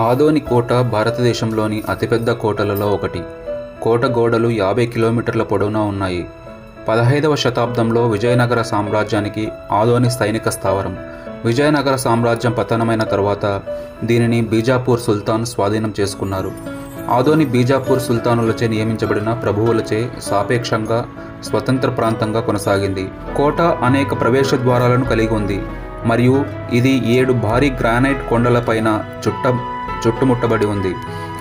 ఆదోని కోట భారతదేశంలోని అతిపెద్ద కోటలలో ఒకటి. కోట గోడలు యాభై కిలోమీటర్ల పొడవునా ఉన్నాయి. పదహైదవ శతాబ్దంలో విజయనగర సామ్రాజ్యానికి ఆదోని సైనిక స్థావరం. విజయనగర సామ్రాజ్యం పతనమైన తరువాత దీనిని బీజాపూర్ సుల్తాన్ స్వాధీనం చేసుకున్నారు. ఆదోని బీజాపూర్ సుల్తానులచే నియమించబడిన ప్రభువులచే సాపేక్షంగా స్వతంత్ర ప్రాంతంగా కొనసాగింది. కోట అనేక ప్రవేశ ద్వారాలను కలిగి ఉంది. మరియు ఇది ఏడు భారీ గ్రానైట్ కొండలపైన చుట్ట చుట్టుముట్టబడి ఉంది.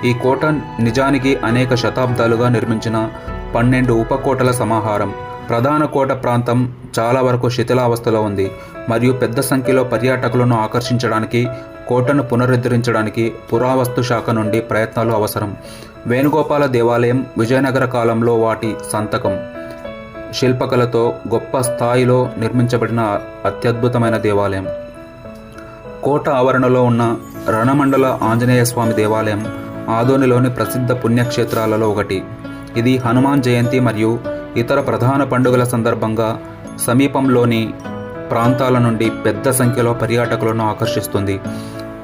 ఈ కోట నిజానికి అనేక శతాబ్దాలుగా నిర్మించిన పన్నెండు ఉపకోటల సమాహారం. ప్రధాన కోట ప్రాంతం చాలా వరకు శిథిలావస్థలో ఉంది. మరియు పెద్ద సంఖ్యలో పర్యాటకులను ఆకర్షించడానికి కోటను పునరుద్ధరించడానికి పురావస్తు శాఖ నుండి ప్రయత్నాలు అవసరం. వేణుగోపాల దేవాలయం విజయనగర కాలంలో వాటి సంతకం. శిల్పకళతో గొప్ప స్థాయిలో నిర్మించబడిన అత్యద్భుతమైన దేవాలయం. కోట ఆవరణలో ఉన్న రణమండల ఆంజనేయ స్వామి దేవాలయం ఆదోనిలోని ప్రసిద్ధ పుణ్యక్షేత్రాలలో ఒకటి. ఇది హనుమాన్ జయంతి మరియు ఇతర ప్రధాన పండుగల సందర్భంగా సమీపంలోని ప్రాంతాల నుండి పెద్ద సంఖ్యలో పర్యాటకులను ఆకర్షిస్తుంది.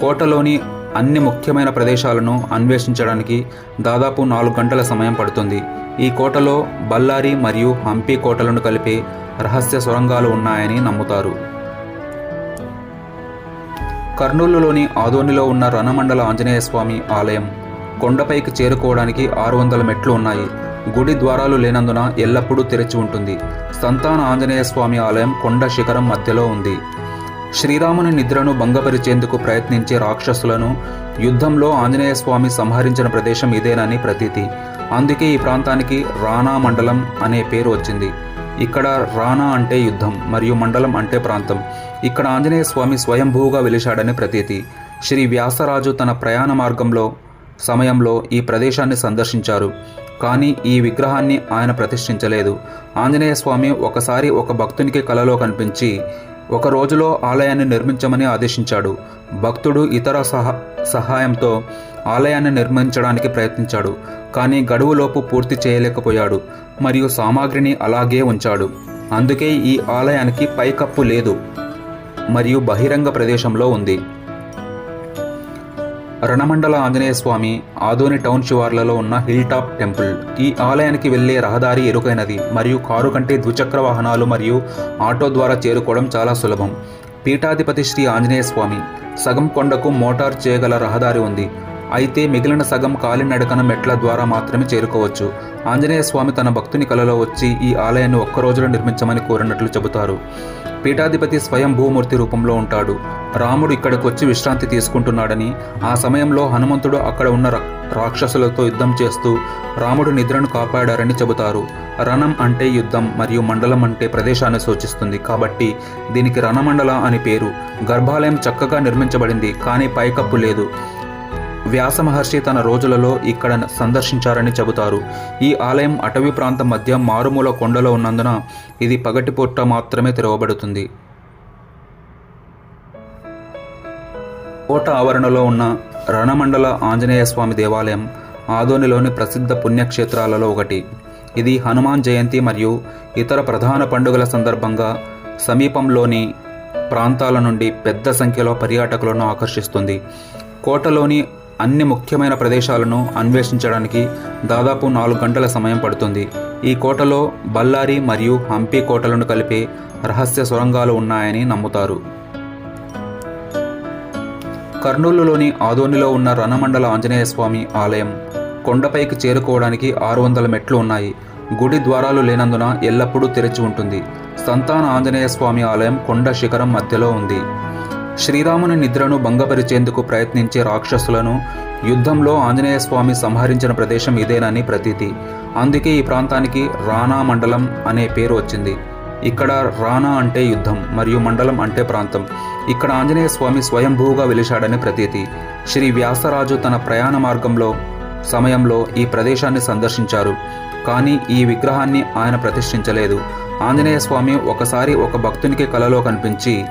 కోటలోని అన్ని ముఖ్యమైన ప్రదేశాలను అన్వేషించడానికి దాదాపు నాలుగు గంటల సమయం పడుతుంది. ఈ కోటలో బళ్ళారి మరియు హంపి కోటలను కలిపే రహస్య సొరంగాలు ఉన్నాయని నమ్ముతారు. కర్నూలులోని ఆదోనిలో ఉన్న రణమండల ఆంజనేయ స్వామి ఆలయం. కొండపైకి చేరుకోవడానికి ఆరు వందల మెట్లు ఉన్నాయి. గుడి ద్వారాలు లేనందున ఎల్లప్పుడూ తెరిచి ఉంటుంది. సంతాన ఆంజనేయ స్వామి ఆలయం కొండ శిఖరం మధ్యలో ఉంది. శ్రీరాముని నిద్రను భంగపరిచేందుకు ప్రయత్నించే రాక్షసులను యుద్ధంలో ఆంజనేయ స్వామి సంహరించిన ప్రదేశం ఇదేనని ప్రతీతి. అందుకే ఈ ప్రాంతానికి రాణా మండలం అనే పేరు వచ్చింది. ఇక్కడ రాణా అంటే యుద్ధం మరియు మండలం అంటే ప్రాంతం. ఇక్కడ ఆంజనేయ స్వామి స్వయంభూగా వెలిశాడని ప్రతీతి. శ్రీ వ్యాసరాజు తన ప్రయాణ మార్గంలో సమయంలో ఈ ప్రదేశాన్ని సందర్శించారు. కానీ ఈ విగ్రహాన్ని ఆయన ప్రతిష్ఠించలేదు. ఆంజనేయ స్వామి ఒకసారి ఒక భక్తునికి కలలో కనిపించి ఒక రోజులో ఆలయాన్ని నిర్మించమని ఆదేశించాడు. భక్తుడు ఇతర సహ సహాయంతో ఆలయాన్ని నిర్మించడానికి ప్రయత్నించాడు కానీ గడువులోపు పూర్తి చేయలేకపోయాడు మరియు సామాగ్రిని అలాగే ఉంచాడు. అందుకే ఈ ఆలయానికి పైకప్పు లేదు మరియు బహిరంగ ప్రదేశంలో ఉంది. రణమండల ఆంజనేయ స్వామి ఆదోని టౌన్ శివార్లలో ఉన్న హిల్ టాప్ టెంపుల్. ఈ ఆలయానికి వెళ్ళే రహదారి ఇరుకైనది మరియు కారు కంటే ద్విచక్ర వాహనాలు మరియు ఆటో ద్వారా చేరుకోవడం చాలా సులభం. పీఠాధిపతి శ్రీ ఆంజనేయ స్వామి. సగం కొండకు మోటార్ చేయగల రహదారి ఉంది. అయితే మిగిలిన సగం కాలినడకన మెట్ల ద్వారా మాత్రమే చేరుకోవచ్చు. ఆంజనేయ స్వామి తన భక్తుని కలలో వచ్చి ఈ ఆలయాన్ని ఒక్క రోజులో నిర్మించమని కోరినట్లు చెబుతారు. పీఠాధిపతి స్వయం భూమూర్తి రూపంలో ఉంటాడు. రాముడు ఇక్కడికి వచ్చి విశ్రాంతి తీసుకుంటున్నాడని ఆ సమయంలో హనుమంతుడు అక్కడ ఉన్న రాక్షసులతో యుద్ధం చేస్తూ రాముడు నిద్రను కాపాడారని చెబుతారు. రణం అంటే యుద్ధం మరియు మండలం అంటే ప్రదేశాన్ని సూచిస్తుంది కాబట్టి దీనికి రణమండల అని పేరు. గర్భాలయం చక్కగా నిర్మించబడింది కానీ పైకప్పు లేదు. వ్యాస మహర్షి తన రోజులలో ఇక్కడ సందర్శించారని చెబుతారు. ఈ ఆలయం అటవీ ప్రాంతం మధ్య మారుమూల కొండలో ఉన్నందున ఇది పగటిపూట మాత్రమే తెరవబడుతుంది. కోట ఆవరణలో ఉన్న రణమండల ఆంజనేయ స్వామి దేవాలయం ఆదోనిలోని ప్రసిద్ధ పుణ్యక్షేత్రాలలో ఒకటి. ఇది హనుమాన్ జయంతి మరియు ఇతర ప్రధాన పండుగల సందర్భంగా సమీపంలోని ప్రాంతాల నుండి పెద్ద సంఖ్యలో పర్యాటకులను ఆకర్షిస్తుంది. కోటలోని అన్ని ముఖ్యమైన ప్రదేశాలను అన్వేషించడానికి దాదాపు నాలుగు గంటల సమయం పడుతుంది. ఈ కోటలో బళ్ళారి మరియు హంపి కోటలను కలిపే రహస్య సొరంగాలు ఉన్నాయని నమ్ముతారు. కర్నూలులోని ఆదోనిలో ఉన్న రణమండల ఆంజనేయ స్వామి ఆలయం కొండపైకి చేరుకోవడానికి ఆరు వందల మెట్లు ఉన్నాయి. గుడి ద్వారాలు లేనందున ఎల్లప్పుడూ తెరిచి ఉంటుంది. సంతాన ఆంజనేయ స్వామి ఆలయం కొండ శిఖరం మధ్యలో ఉంది. శ్రీరాముని నిద్రను భంగపరిచేందుకు ప్రయత్నించే రాక్షసులను యుద్ధంలో ఆంజనేయ స్వామి సంహరించిన ప్రదేశం ఇదేనని ప్రతీతి. అందుకే ఈ ప్రాంతానికి రాణా మండలం అనే పేరు వచ్చింది. ఇక్కడ రాణా అంటే యుద్ధం మరియు మండలం అంటే ప్రాంతం. ఇక్కడ ఆంజనేయ స్వామి స్వయంభూగా వెలిశాడని ప్రతీతి. శ్రీ వ్యాసరాజు తన ప్రయాణ మార్గంలో సమయంలో ఈ ప్రదేశాన్ని సందర్శించారు. కానీ ఈ విగ్రహాన్ని ఆయన ప్రతిష్ఠించలేదు. ఆంజనేయ స్వామి ఒకసారి ఒక భక్తునికి కలలో కనిపించి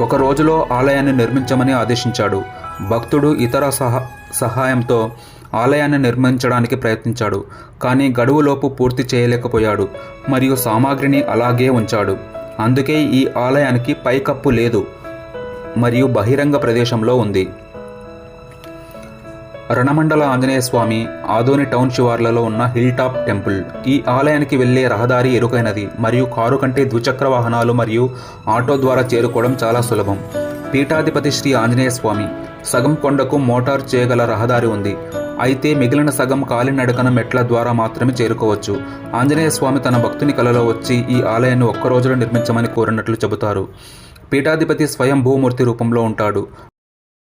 ఒక రోజులో ఆలయాన్ని నిర్మించమని ఆదేశించాడు. భక్తుడు ఇతర సహ సహాయంతో ఆలయాన్ని నిర్మించడానికి ప్రయత్నించాడు కానీ గడువులోపు పూర్తి చేయలేకపోయాడు మరియు సామాగ్రిని అలాగే ఉంచాడు. అందుకే ఈ ఆలయానికి పైకప్పు లేదు మరియు బహిరంగ ప్రదేశంలో ఉంది. రణమండల ఆంజనేయ స్వామి ఆదోని టౌన్ శివార్లలో ఉన్న హిల్ టాప్ టెంపుల్. ఈ ఆలయానికి వెళ్ళే రహదారి ఎరుకైనది మరియు కారు కంటే ద్విచక్ర వాహనాలు మరియు ఆటో ద్వారా చేరుకోవడం చాలా సులభం. పీఠాధిపతి శ్రీ ఆంజనేయ స్వామి సగం కొండకు మోటార్ చేయగల రహదారి ఉంది. అయితే మిగిలిన సగం కాలినడకన మెట్ల ద్వారా మాత్రమే చేరుకోవచ్చు. ఆంజనేయ స్వామి తన భక్తుని కలలో వచ్చి ఈ ఆలయాన్ని ఒక్క రోజులో నిర్మించమని కోరినట్లు చెబుతారు. పీఠాధిపతి స్వయం భూమూర్తి రూపంలో ఉంటాడు.